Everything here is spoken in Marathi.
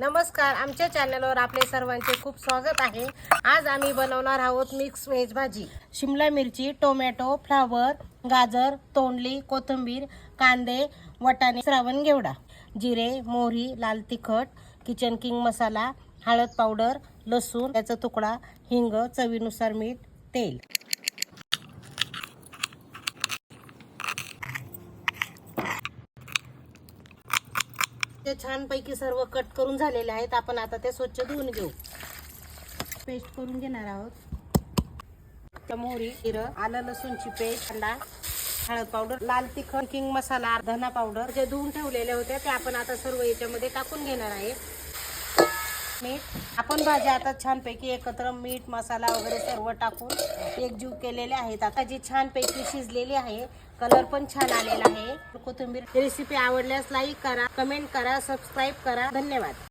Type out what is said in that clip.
नमस्कार आमच्या चॅनलवर आपले सर्वांचे खूप स्वागत आहे. आज आम्ही बनवणार आहोत मिक्स व्हेज भाजी. शिमला मिरची टोमॅटो फ्लावर गाजर तोंडली कोथिंबीर कांदे वटाणे श्रावण घेवडा जिरे मोहरी लाल तिखट किचन किंग मसाला हळद पावडर लसूण त्याचा तुकडा हिंग चवीनुसार मीठ तेल. ते छानपैकी सर्व कट करून झालेले आहेत. आपण आता ते स्वच्छ धुवून घेऊ. पेस्ट करून घेणार आहोत. त्या मोहरी जिरं आलं लसूणची पेस्ट अंडा हळद पावडर लाल तिखट किंग मसाला धना पावडर जे धुवून ठेवलेले होते ते आपण आता सर्व याच्यामध्ये टाकून घेणार आहे. मीठ. आपण भाज्या आता छानपैकी एकत्र मीठ मसाला वगैरे सर्व टाकून एकजीव केलेले आहेत. आता जी छानपैकी शिजलेली आहे कलर पण छान आलेला आहे. कोथिंबीर. रेसिपी आवडल्यास लाईक करा कमेंट करा सबस्क्राईब करा. धन्यवाद.